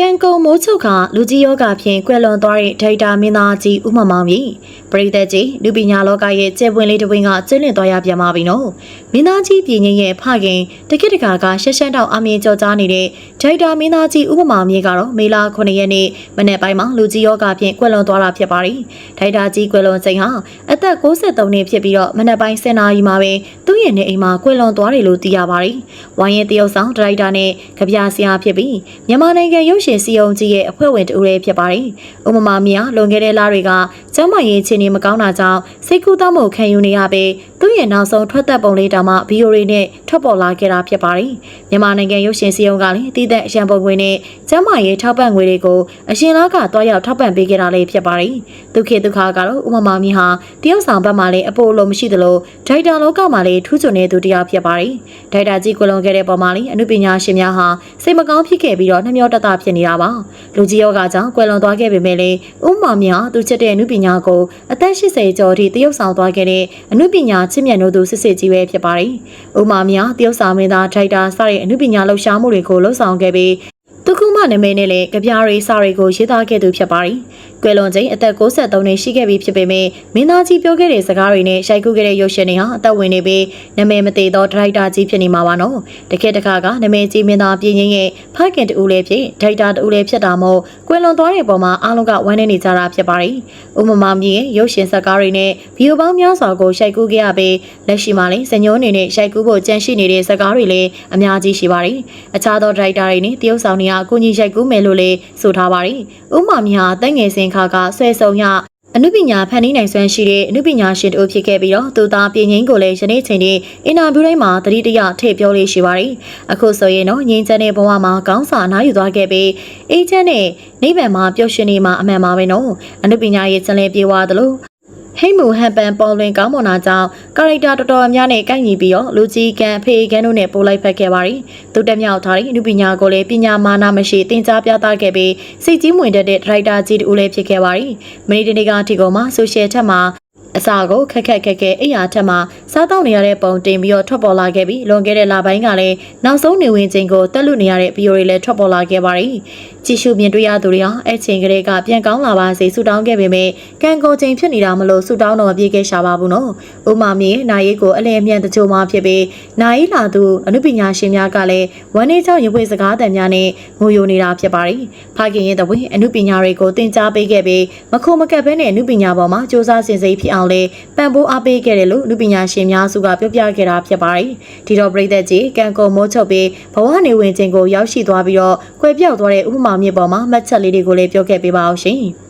ကံကုံမိုးချုပ်ကလူကြီးယောဂဖြင့်ကွယ်လွန်သွားတဲ့ဒိုက်တာမင်းသားကြီးဦးမမောင်ကြီးပရိသတ်ကြီးလူပညာလောကရဲ့ကျယ်ပွင့်လေးတစ်ဝင်းကကျင်းလည်သွားရပြန်ပါပြီနော်မင်းသားကြီးပြည်ငင်းရဲ့ဖခင်တကိတကာကရှက်ရှက်တောက်အမြင်ကြော်ကြားနေတဲ့ဒိုက်တာမင်းသားကြီးဦးမမောင်ကြီးကတော့မေလာ9ရက်နေ့မနေ့ပိုင်းမှာလူကြီးယောဂဖြင့်ကွယ်လွန်သွားတာဖြစ်ပါတယ်ဒိုက်တာကြီးကွယ်လွန်ချိန်ဟာအသက်63နှစ်ဖြစ်ပြီးတော့မနေ့ပိုင်း10နာရီမှာပဲသူ့ရဲ့နေအိမ်မှာကွယ်လွန်သွားတယ်လို့သိရပါတယ်ဝိုင်းရဲ့တရုတ်ဆောင်ဒရိုက်တာနဲ့ကြပြဆရာဖြစ်ပြီးမြန်မာနိုင်ငံရုပ်ရှင်စီယုံကြီးရဲ့အဖွဲ့ဝင်တူလေးဖြစ်ပါတယ်။ဥမမာမြာလွန်ခဲ့တဲ့လတွေကကျမ်းမာရေးအခြေအနေမကောင်းတာကြောင့်စိတ်ကူးတောမှုခံယူနေရပေသူ့ရဲ့နောက်ဆုံးထွက်သက်ပုံလေးတောင်မှဗီဒီယိုတွေနဲ့ထွက်ပေါ်လာခဲ့တာဖြစ်ပါတယ်။မြန်မာနိုင်ငံရုပ်ရှင်စီယုံကလည်းတည်တဲ့အရန်ပုံငွေနဲ့ကျမ်းမာရေးထောက်ပံ့ငွေတွေကိုအရှင်လကတွားရောက်ထောက်ပံ့ပေးခဲ့တာလေးဖြစ်ပါတယ်။ဒုက္ခဒုက္ခကတော့ဥမမာမြဟာတရုတ်ဆောင်ဘက်မှာလည်းအပိုလိုမရှိသလိုဒိုက်တာလောကမှာလည်းထူးချွန်တဲ့သူတစ်ယောက်ဖြစ်ပါတယ်။ဒိုက်တာကြီးကွလွန်ခဲ့တဲ့ပုံမှာလည်းအမှုပညာရှင်များဟာစိတ်မကောင်းဖြစ်ခဲ့ပြီးတော့နှမျောတတဖြစ်နေတာပါလူကြီးယောဂကြောင့်ကွယ်လွန်သွားခဲ့ပေမဲ့လည်းဥမ္မာမြသူချက်တဲ့အမှုပညာကိုအသက်80ကျော်ထိတရုပ်ဆောင်သွားခဲ့တဲ့အမှုပညာချစ်မြတ်နိုးသူစစ်စစ်ကြီးပဲဖြစ်ပါတယ်ဥမ္မာမြတရုပ်ဆောင်မင်းသားဒိုက်တာစတဲ့အမှုပညာလှူရှားမှုတွေကိုလှုပ်ဆောင်ခဲ့ပြီးသူခုမှနာမည်နဲ့လည်းကြပြားရေးစာတွေကိုရေးသားခဲ့သူဖြစ်ပါတယ်။ကွယ်လွန်ချိန်အသက်63နှစ်ရှိခဲ့ပြီဖြစ်ပေမဲ့မင်းသားကြီးပြောခဲ့တဲ့စကားတွေနဲ့ရိုက်ကူးခဲ့တဲ့ရုပ်ရှင်တွေဟာအသက်ဝင်နေပြီးနာမည်မသေးသောဒရိုက်တာကြီးဖြစ်နေမှာပါနော်။တခေတ်တခါကနာမည်ကြီးမင်းသားပြင်းရင်းရဲ့ဖခင်တူလည်းဖြစ်ဒရိုက်တာတူလည်းဖြစ်တာမို့ကွယ်လွန်သွားတဲ့ပုံမှာအားလုံးကဝမ်းနည်းနေကြတာဖြစ်ပါတယ်။ဥမမာမြင့်ရဲ့ရုပ်ရှင်စကားတွေနဲ့ဗီဒီယိုပေါင်းများစွာကိုရိုက်ကူးခဲ့ရပြီးလက်ရှိမှာလည်းစညိုးအနေနဲ့ရိုက်ကူးဖို့ကြံရှိနေတဲ့စကားတွေလည်းအများကြီးရှိပါတယ်။အခြားသောဒရိုက်တာတွေနဲ့တရုတ်ဆောင်တွေကအကူအညီရိုက်ကူးမယ်လို့လည်းဆိုထားပါတယ်။ဥမာမြဟာတန့်ငယ်စင်ခါကဆွဲဆုံရအနုပညာဖန်တီးနိုင်စွမ်းရှိတဲ့အနုပညာရှင်တို့ဖြစ်ခဲ့ပြီးတော့သူသားပြည်ငင်းကိုလည်းယနေ့ချိန်ထိအင်တာဗျူးတိုင်းမှာတတိတရထည့်ပြောလေးရှိပါတယ်။အခုဆိုရင်တော့ငင်းချမ်းတဲ့ဘဝမှာကောင်းစာနားယူသွားခဲ့ပြီးအေးချမ်းတဲ့နိဗ္ဗာန်မှာပျော်ရွှင်နေမှာအမှန်ပါပဲနော်။အနုပညာရဲ့ချန်လေးပြေဝသလို ဟိတ်မူဟန်ပန်ပေါ်လွင်ကောင်းမွန်တာကြောင့်ကာရိုက်တာတော်တော်များနဲ့ကိုက်ညီပြီးတော့လူကြီးကန်ဖေးကန်တို့နဲ့ပို့လိုက်ဖက်ခဲ့ပါတယ်။သူတက်မြောက်ထားတဲ့အမှုပညာကိုလည်းပညာမာနမရှိသင်ကြားပြသခဲ့ပြီးစိတ်ကြီးမွင်တတ်တဲ့ဒရိုက်တာကြီးတူလည်းဖြစ်ခဲ့ပါတယ်။မနေ့တနေ့ကအထိကောင်မှာဆိုရှယ်ထက်မှာ အစာကိုခက်ခက်ခက်ခဲအိယာထက်မှာစားတောက်နေရတဲ့ပုံတင်ပြီးတော့ထွက်ပေါ်လာခဲ့ပြီးလွန်ခဲ့တဲ့လပိုင်းကလည်းနောက်ဆုံးနေဝင်ချိန်ကိုတက်လွတ်နေရတဲ့ဗီဒီယိုတွေလည်းထွက်ပေါ်လာခဲ့ပါတယ်။ကြည့်ရှုမြင်တွေ့ရသူတွေဟာအဲ့ချိန်ကလေးကပြန်ကောင်းလာပါစေဆုတောင်းခဲ့ပေမဲ့ကံကုန်ချိန်ဖြစ်နေတာမလို့ဆုတောင်းတော့မပြေခဲ့ရှာပါဘူးနော်။ဥမာမြေနာရီကိုအလင်းအမြန်တချို့မှဖြစ်ပြီးနာရီလာသူအနုပညာရှင်များကလည်းဝမ်းနေချောင်းရုပ်ဝေစကားတန်များနဲ့ငိုယိုနေတာဖြစ်ပါတယ်။ဖခင်ရဲ့တဝင်းအနုပညာတွေကိုသင်ကြားပေးခဲ့ပြီးမခုမကပ်ဘဲနဲ့အနုပညာပေါ်မှာစ조사စင်စိဖြစ်အောင်လဲပံ့ပိုးအားပေးခဲ့တယ်လို့လူပညာရှင်များစုကပြောပြခဲ့တာဖြစ်ပါတယ်။ဒီတော့ပြည်သက်ကြီးကံကုန်မိုးချုပ်ပြီးဘဝနေဝင်ခြင်းကိုရောက်ရှိသွားပြီးတော့ခွဲပြောက်သွားတဲ့ဥပမာမြစ်ပေါ်မှာမှတ်ချက်လေးတွေကိုလည်းပြောခဲ့ပေးပါအောင်ရှင်။